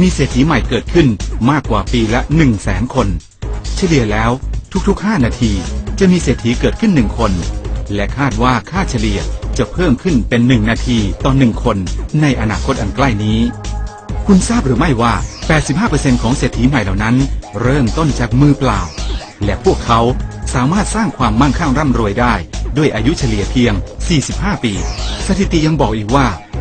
มีเศรษฐีใหม่เกิดขึ้นมากกว่าปีละ 1 0 0 0 0แสนคน เฉลี่ยแล้วทุกๆ 5 นาทีจะมีเศรษฐีเกิดขึ้นหนึ่งคน และคาดว่าค่าเฉลี่ยจะเพิ่มขึ้นเป็น1นาทีต่อหนึ่งคนในอนาคตอันใกล้นี้ คุณทราบหรือไม่ว่า 85%ของเศรษฐีใหม่เหล่านั้น เริ่มต้นจากมือเปล่า และพวกเขาสามารถสร้างความมั่งคั่งร่ำรวยได้ ด้วยอายุเฉลี่ยเพียง 45 ปี สถิติยังบอกอีกว่า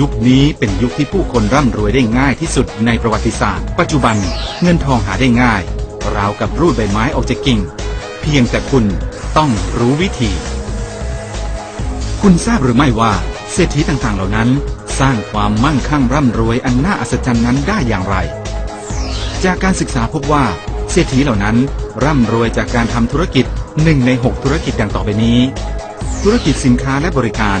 ยุคนี้เป็นยุคที่ผู้คนร่ำรวยได้ง่ายที่สุดในประวัติศาสตร์ ปัจจุบันเงินทองหาได้ง่าย ราวกับรูดใบไม้ออกจากกิ่ง เพียงแต่คุณต้องรู้วิธี คุณทราบหรือไม่ว่าเศรษฐีต่างๆเหล่านั้น สร้างความมั่งคั่งร่ำรวยอันน่าอัศจรรย์นั้นได้อย่างไร จากการศึกษาพบว่าเศรษฐีเหล่านั้น ร่ำรวยจากการทำธุรกิจหนึ่งใน 6 ธุรกิจดังต่อไปนี้ ธุรกิจสินค้าและบริการ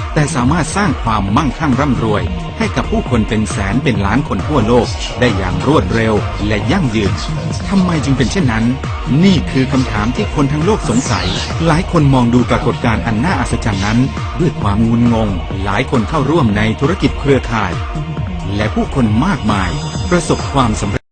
แต่สามารถสร้างความมั่งคั่งร่ำรวย ให้กับผู้คนเป็นแสนเป็นล้านคนทั่วโลก ได้อย่างรวดเร็วและยั่งยืนทำไมจึงเป็นเช่นนั้น นี่คือคำถามที่คนทั้งโลกสงสัย หลายคนมองดูปรากฏการณ์อันน่าอัศจรรย์นั้น ด้วยความงุนงง หลายคนเข้าร่วมในธุรกิจเครือข่าย และผู้คนมากมายประสบความสำเร็จ